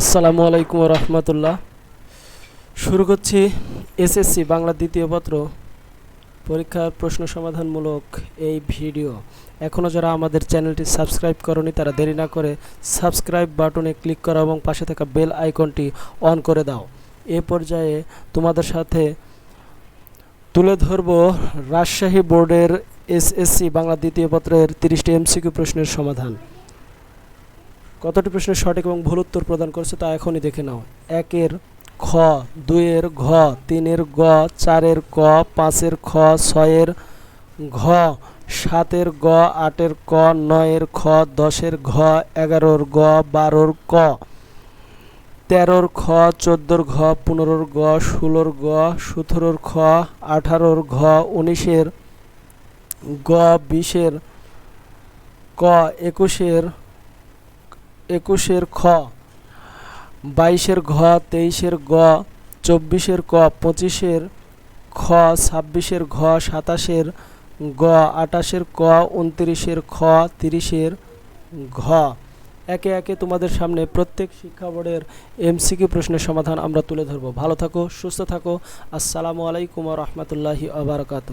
আসসালামু আলাইকুম রহমতুল্লাহ। শুরু করছি এসএসসি বাংলা দ্বিতীয় পত্র। পরীক্ষার প্রশ্ন সমাধানমূলক এই ভিডিও। এখনও যারা আমাদের চ্যানেলটি সাবস্ক্রাইব করনি, তারা দেরি না করে সাবস্ক্রাইব বাটনে ক্লিক করো এবং পাশে থাকা বেল আইকনটি অন করে দাও। এ পর্যায়ে তোমাদের সাথে তুলে ধরব রাজশাহী বোর্ডের এসএসসি বাংলা দ্বিতীয় পত্রের তিরিশটি এমসিকিউ প্রশ্নের সমাধান। কতটি প্রশ্নের সঠিক এবং ভুল উত্তর প্রদান করছে তা এখনই দেখে নাও। একের খ, দুইয়ের ঘ, তিনের গ, চারের ক, পাঁচের খ, ছয়ের ঘ, সাতের গ, আটের ক, নয়ের খ, দশের ঘ, এগারোর গ, বারোর ক, তেরোর খ, চোদ্দোর ঘ, পনেরোর গ ষোলোর গ সতেরোর খ, আঠারোর ঘ, উনিশের গ বিশের ক, একুশের একুশের খ, বাইশের ঘ, তেইশের গ, চব্বিশের ক, পঁচিশের খ, ছাব্বিশের ঘ, সাতাশের গ, আটাশের ক, উনত্রিশের খ, তিরিশের ঘ। একে একে তোমাদের সামনে প্রত্যেক শিক্ষা বোর্ডের এমসিকিউ প্রশ্নের সমাধান আমরা তুলে ধরবো। ভালো থাকো, সুস্থ থাকো। আসসালামু আলাইকুম রহমতুল্লাহি আবরকাত